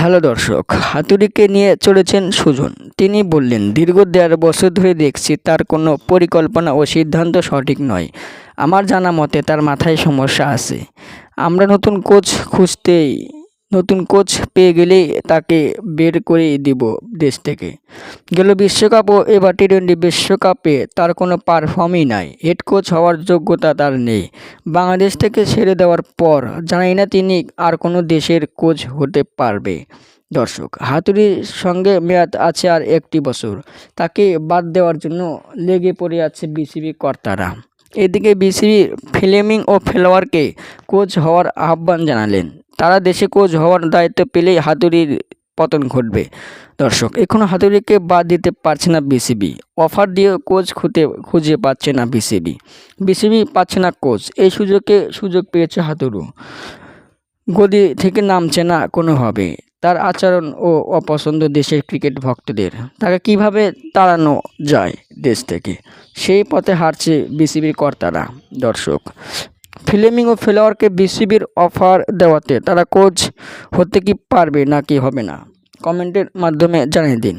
Hello দর্শক, হাতুড়িকে নিয়ে চলেছেন সুজন। তিনি বললেন, দীর্ঘ দেড় বছর ধরে দেখছি তার কোনো পরিকল্পনা ও সিদ্ধান্ত সঠিক নয়। আমার জানা মতে তার মাথায় সমস্যা আছে। আমরা নতুন কোচ খুঁজতেই নতুন কোচ পেয়ে গেলেই তাকে বের করে দিব দেশ থেকে। গেল বিশ্বকাপ ও এবার টি টোয়েন্টি বিশ্বকাপে তার কোনো পারফর্মই নাই। হেড কোচ হওয়ার যোগ্যতা তার নেই। বাংলাদেশ থেকে ছেড়ে দেওয়ার পর জানাই না তিনি আর কোনো দেশের কোচ হতে পারবে। দর্শক, হাতুড়ির সঙ্গে মেয়াদ আছে আর একটি বছর। তাকে বাদ দেওয়ার জন্য লেগে পড়ে আছে বিসিবি কর্তারা। এদিকে বিসিবি ফিলেমিং ও ফেলোয়ারকে কোচ হওয়ার আহ্বান জানালেন। তারা দেশে কোচ হওয়ার দায়িত্ব পেলেই হাতুড়ির পতন ঘটবে। দর্শক এখনও হাতুড়িকে বাদ দিতে পারছে না বিসিবি। অফার দিয়ে কোচ খুঁজে খুঁজে পাচ্ছে না বিসিবি। বিসিবি পাচ্ছে না কোচ। এই সুযোগে সুযোগ পেয়েছে হাতুড়ু। গদি থেকে নামছে না কোনোভাবে। তার আচরণ ও অপছন্দ দেশের ক্রিকেট ভক্তদের। তাকে কীভাবে তাড়ানো যায় দেশ থেকে? সেই পথে হারছে বিসিবির কর্তারা। দর্শক ফিলেমিং ও ফেলোয়ারকে বিসিবির অফার দেওয়াতে তারা কোচ হতে কি পারবে নাকি হবে না? কমেন্টের মাধ্যমে জানিয়ে দিন।